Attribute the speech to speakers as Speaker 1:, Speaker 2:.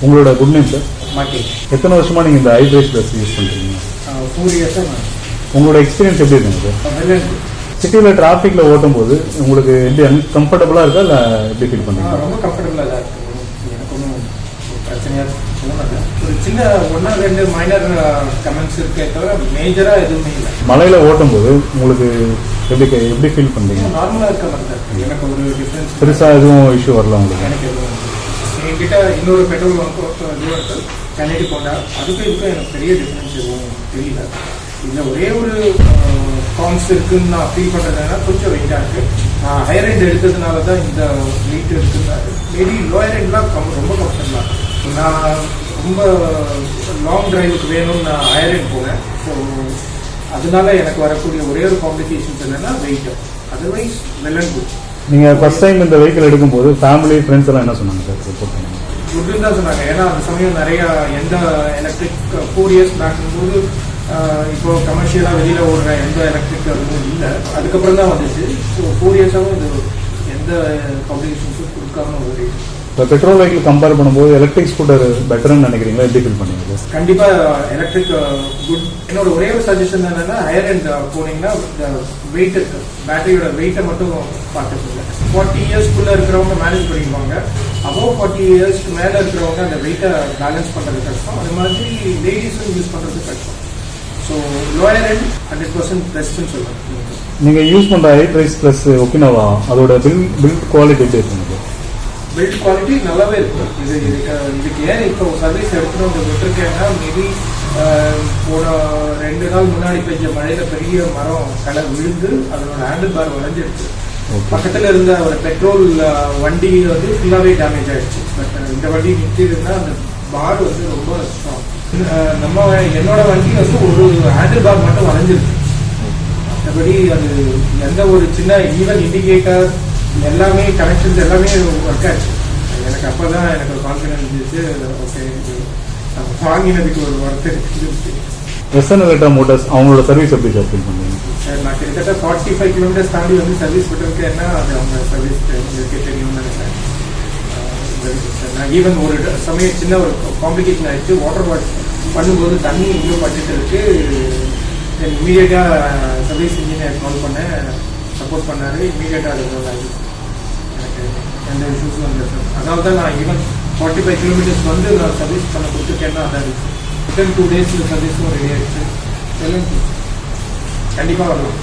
Speaker 1: உங்களோட good name sir
Speaker 2: மாட்டி
Speaker 1: எத்தனை வருஷமா நீங்கள் இந்த ஐபிஎஸ் ப்ளஸ் யூஸ் பண்ணுறீங்க
Speaker 2: ஃபோர் இயர்ஸாக
Speaker 1: உங்களோட எக்ஸ்பீரியன்ஸ் எப்படி இருக்குங்க சார் சிட்டியில் டிராஃபிக்கில் ஓட்டும் போது உங்களுக்கு எப்படி கம்ஃபர்டபுளாக இருக்கா இல்லை எப்படி ஃபீல் பண்ணுறீங்க
Speaker 2: ரொம்ப கம்ஃபர்டபுளாக தான் இருக்கு எனக்கு ஒன்றும் பிரச்சனையாக தோணலை ஒரு சின்ன ஒன்றா ரெண்டு மைனர் கமெண்ட்ஸ் இருக்கே தவிர மேஜராக எதுவுமே இல்லை
Speaker 1: மலையில் ஓட்டும் போது உங்களுக்கு எப்படி எப்படி ஃபீல் பண்ணுறீங்க
Speaker 2: நார்மலாக இருக்க மாதிரி எனக்கு ஒரு டிஃப்ரென்ஸ்
Speaker 1: பெருசாக எதுவும் இஷ்யூ வரல உங்களுக்கு?
Speaker 2: எனக்கு எதுவும் என்கிட்ட இன்னொரு பெட்ரோல் பங்க் சென்னைக்கு போனா அதுக்கும் இதுக்கும் எனக்கு பெரிய டிஃப்ரென்ஸ் எதுவும் தெரியல. இதில் ஒரே ஒரு காம்ஸ் இருக்குன்னு நான் ஃபீல் பண்ணுறதுனா கொஞ்சம் வெயிட்டாக இருக்கு. நான் ஹையர் எண்ட் எடுத்ததுனால தான் இந்த வெயிட் இருக்குனாரு மேபி லோயர் எண்ட்லாம் கம் ரொம்ப கம்ஃபர்டபுளாக நான் ரொம்ப லாங் டிரைவுக்கு வேணும்னு நான் ஹையர் எண்ட் போனேன். ஸோ அதனால எனக்கு வரக்கூடிய ஒரே ஒரு காம்ப்ளிகேஷன்ஸ் என்னென்னா weight otherwise well and good
Speaker 1: நீங்கள் ஃபர்ஸ்ட் டைம் இந்த வெஹிக்கிள் எடுக்கும்போது ஃபேமிலி ஃப்ரெண்ட்ஸ் எல்லாம் என்ன சொன்னாங்க சார் ரிப்போர்ட் பண்ணுங்க.
Speaker 2: குட்னு தான் சொன்னாங்க. ஏன்னா அந்த சமயம் நிறைய எந்த எலக்ட்ரிக் ஃபோர் இயர்ஸ் பேக்கும்போது இப்போ கமர்ஷியலாக வெளியில் ஓடுற எந்த எலக்ட்ரிக் அதுவும் இல்லை. அதுக்கப்புறம் தான் வந்துச்சு. ஸோ ஃபோர் இயர்ஸாகவும் இது எந்த பப்ளிகேஷன்ஸும் கொடுக்காம ஒரு
Speaker 1: இப்போ பெட்ரோல் வெஹிக்கிள் கம்பேர் பண்ணும்போது எலக்ட்ரிக் ஸ்கூட்டர் பெட்டர்னு நினைக்கிறீங்களா? எப்படி ஃபீல் பண்ணுவீங்க? சார்
Speaker 2: கண்டிப்பா எலக்ட்ரிக் குட் என்னோட ஒரே ஒரு சஜஷன் என்னன்னா ஹையர் எண்ட் போனீங்கன்னா வெயிட் பேட்டரியோட வெயிட்டை மட்டும் பார்த்துக்கோங்க. ஃபார்ட்டி இயர்ஸ்க்குள்ள இருக்கிறவங்க மேனேஜ் பண்ணிக்குவாங்க. அபவ் ஃபார்ட்டி இயர்ஸ்க்கு மேல இருக்கிறவங்க அந்த வெயிட்டை பேலன்ஸ் பண்றது கஷ்டம். அது மாதிரி லேடிஸும் யூஸ் பண்றது கஷ்டம். So lower end hundred percent பெஸ்ட்னு சொல்லுவேன்.
Speaker 1: நீங்கள் யூஸ் பண்ணுற ஐ ப்ரைஸ் ப்ளஸ் ஒக்கினோவா அதோட பில் பில்ட் குவாலிட்டி எப்படி இருக்குங்க?
Speaker 2: பில்ட் குவாலிட்டி நல்லாவே இருக்கு இது இதுக்கு இதுக்கு ஏன் இப்போ சர்வீஸ் எடுத்துட்டு வந்து விட்டுருக்கேன்னா மேபி போன ரெண்டு நாள் முன்னாடி பெஞ்ச மழையில பெரிய மரம் கடை விழுந்து அதனோட ஹேண்டில் பார் உடஞ்சிருச்சு
Speaker 1: Okay.
Speaker 2: பக்கத்துல இருந்த ஒரு பெட்ரோல் வண்டி வந்து ஃபுல்லாவே டேமேஜ் ஆயிடுச்சு பட் இந்த வண்டி நிற்கிதுன்னா அந்த பார் வந்து ரொம்ப. அஹ் நம்ம என்னோட வண்டி வந்து ஒரு ஹேண்டில் பார் மட்டும் வளைஞ்சிருக்கு மற்றபடி அது எந்த ஒரு சின்ன ஈவன் இண்டிகேட்டர் எல்லாமே கனெக்ஷன்ஸ் எல்லாமே ஒர்க் ஆச்சு. எனக்கு அப்பதான் எனக்கு ஒரு கான்ஃபிடன்ஸ் இருந்துச்சு. ஓகே வாங்கினதுக்கு ஒரு ஒர்க் இருக்கு
Speaker 1: எஸ்என் எலக்ட்ரா மோட்டார்ஸ் அவங்களோட சர்வீஸ் எப்படி சார் ஃபீல் பண்ணுவீங்க
Speaker 2: சார் நான் கிட்டத்தட்ட ஃபார்ட்டி ஃபைவ் கிலோமீட்டர்ஸ் தாண்டி வந்து சர்வீஸ் விட்டுருக்கேன்னா அது அவங்க சர்வீஸ் உங்களுக்கே தெரியும்னு நினைக்கிறேன். நான் ஈவன் ஒரு சமயம் சின்ன ஒரு காம்ப்ளிகேஷன் ஆயிடுச்சு. வாட்டர் வாஷ் பண்ணும்போது தண்ணி இன்னும் பட்டுட்டு இருக்கு. இமீடியட்டாக சர்வீஸ் இன்ஜினியர் கால் பண்ணேன். சப்போர்ட் பண்ணாரு இமீடியட்டாக அது resolve எனக்கு எந்த இஷ்யூஸும் வந்து சார் அதனால தான் நான் ஈவன் ஃபார்ட்டி ஃபைவ் கிலோமீட்டர்ஸ் வந்து நான் சர்வீஸ் பண்ண கொடுத்துருக்கேன்னா அதான் இருந்துச்சு வித்தின் டூ டேஸில் சர்வீஸும் ரெடி ஆகிடுச்சு சொல்லுங்க கண்டிப்பாக வரலாம்.